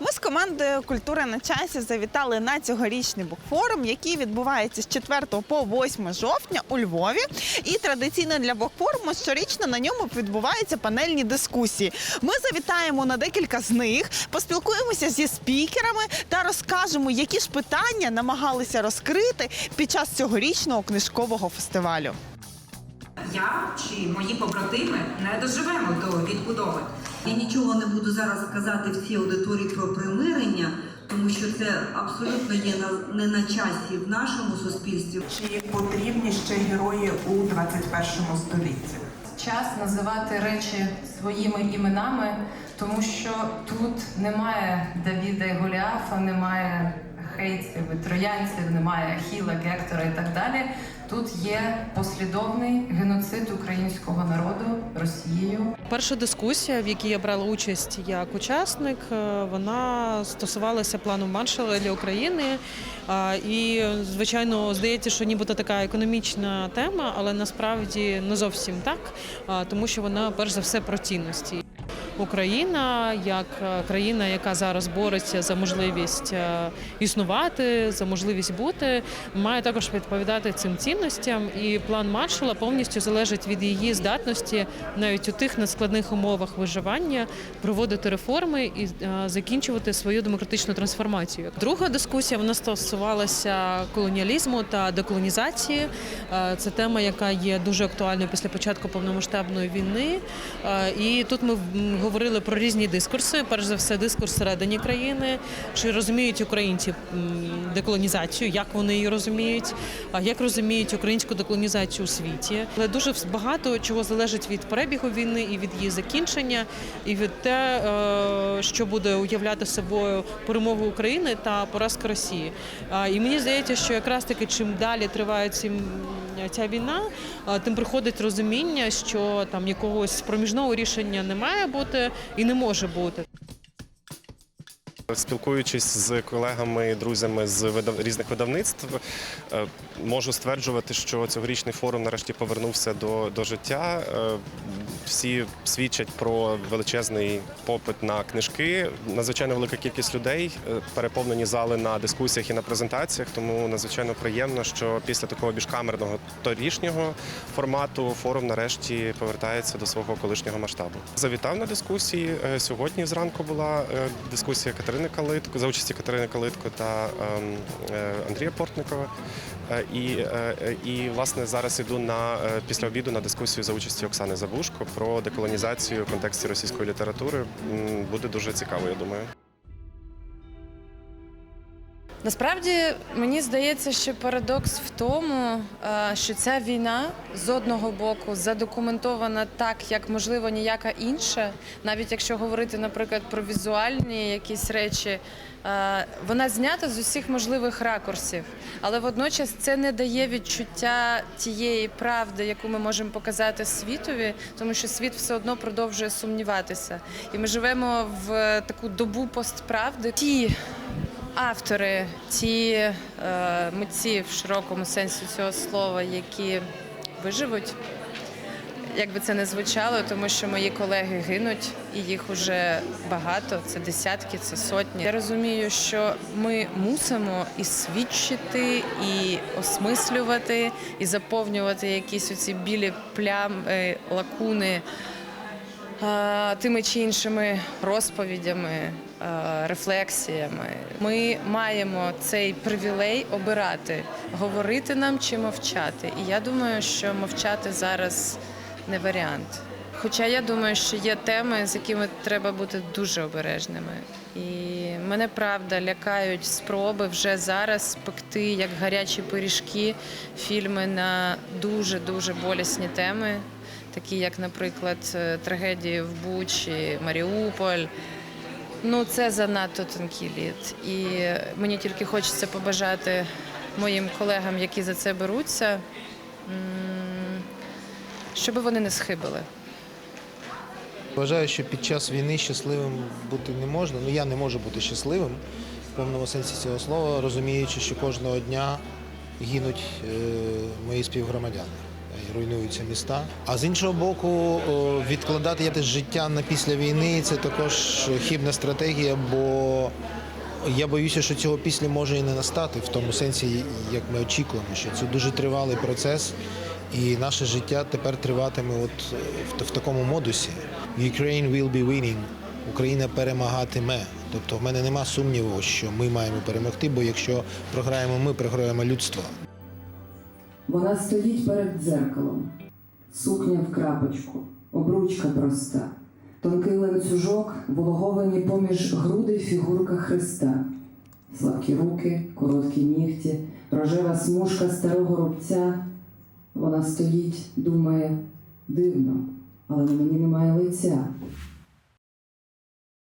Ми з командою Культура на часі завітали на цьогорічний букфорум, який відбувається з 4 по 8 жовтня у Львові. І традиційно для букфоруму щорічно на ньому відбуваються панельні дискусії. Ми завітаємо на декілька з них, поспілкуємося зі спікерами та розкажемо, які ж питання намагалися розкрити під час цьогорічного книжкового фестивалю. Я чи мої побратими не доживемо до відбудови. Я нічого не буду зараз казати в цій аудиторії про примирення, тому що це абсолютно є на не на часі в нашому суспільстві. Чи потрібні ще герої у 21 столітті? час називати речі своїми іменами, тому що тут немає Давіда і Голіафа, немає хейтів і троянців, немає Ахіла, Гектора і так далі. Тут є послідовний геноцид українського народу Росією. Перша дискусія, в якій я брала участь як учасник, е, вона стосувалася плану Маршала для України. І, звичайно, здається, що нібито така економічна тема, але насправді не зовсім так, тому що вона перш за все про цінності. Україна як е, країна, яка зараз бореться за можливість е, існувати, за можливість бути, має також відповідати цим цінностям. І план Маршала повністю залежить від її здатності навіть у тих надскладних умовах виживання проводити реформи і е, закінчувати свою демократичну трансформацію. Друга дискусія вона стосувалася колоніалізму та деколонізації. Це тема, яка є дуже актуальною після початку повномасштабної війни. І тут ми говорили про різні дискурси. Перш за все, дискурс всередині країни, чи розуміють українці деколонізацію, як вони її розуміють, як розуміють українську деколонізацію у світі. Але дуже багато чого залежить від перебігу війни і від її закінчення, і від те, е, що буде уявляти собою перемогу України та поразка Росії. І мені здається, що якраз таки чим далі триває ці ця війна, тим приходить розуміння, що там якогось проміжного рішення не має бути і не може бути. Спілкуючись з колегами, і друзями з різних видавництв, е, можу стверджувати, що цьогорічний форум нарешті повернувся до, до життя. Е, Всі свідчать про величезний попит на книжки. Надзвичайно велика кількість людей, е, переповнені зали на дискусіях і на презентаціях. Тому надзвичайно приємно, що після такого більш камерного торішнього формату форум нарешті повертається до свого колишнього масштабу. Завітав на дискусії. Сьогодні зранку була дискусія Катерини Калитко за участі Катерини Калитко та ем, е, Андрія Портникова. Е, І, е, і власне зараз іду на після обіду на дискусію за участі Оксани Забушко про деколонізацію в контексті російської літератури. Буде дуже цікаво, я думаю. Насправді мені здається, що парадокс в тому, е, що ця війна з одного боку задокументована так, як можливо ніяка інша, навіть якщо говорити, наприклад, про візуальні якісь речі, е, вона знята з усіх можливих ракурсів, але водночас це не дає відчуття тієї правди, яку ми можемо показати світові, тому що світ все одно продовжує сумніватися, і ми живемо в таку добу постправди. Ті автори, ті е, митці в широкому сенсі цього слова, які виживуть. Як би це не звучало, тому що мої колеги гинуть, і їх уже багато, це десятки, це сотні. Я розумію, що ми мусимо і свідчити, і осмислювати, і заповнювати якісь оці білі плями, лакуни е, тими чи іншими розповідями, е, рефлексіями. Ми маємо цей привілей обирати, говорити нам чи мовчати. І я думаю, що мовчати зараз не варіант. Хоча я думаю, що є теми, з якими треба бути дуже обережними. І мене правда лякають спроби вже зараз спекти як гарячі пиріжки фільми на дуже дуже болісні теми, такі як, наприклад, е, трагедії в Бучі, Маріуполь. Ну, це занадто тонкий лід. І мені тільки хочеться побажати моїм колегам, які за це беруться, щоб вони не схибили. Вважаю, що під час війни щасливим бути не можна. Ну я не можу бути щасливим в повному сенсі цього слова, розуміючи, що кожного дня гинуть е, мої співгромадяни. Руйнуються міста. А з іншого боку, відкладати якесь життя на після війни це також хібна стратегія, бо я боюся, що цього після може і не настати в тому сенсі, як ми очікуємо, що це дуже тривалий процес, і наше життя тепер триватиме от е, в такому модусі. Ukraine will be winning. Україна перемагатиме. Тобто в мене нема сумніву, що ми маємо перемогти, бо якщо програємо ми, програємо людство. Вона стоїть перед дзеркалом, сукня в крапочку, обручка проста, тонкий ланцюжок, вологовані поміж грудей фігурка Христа, слабкі руки, короткі нігті, рожева смужка старого рубця. Вона стоїть, думає, дивно, але на мені немає лиця.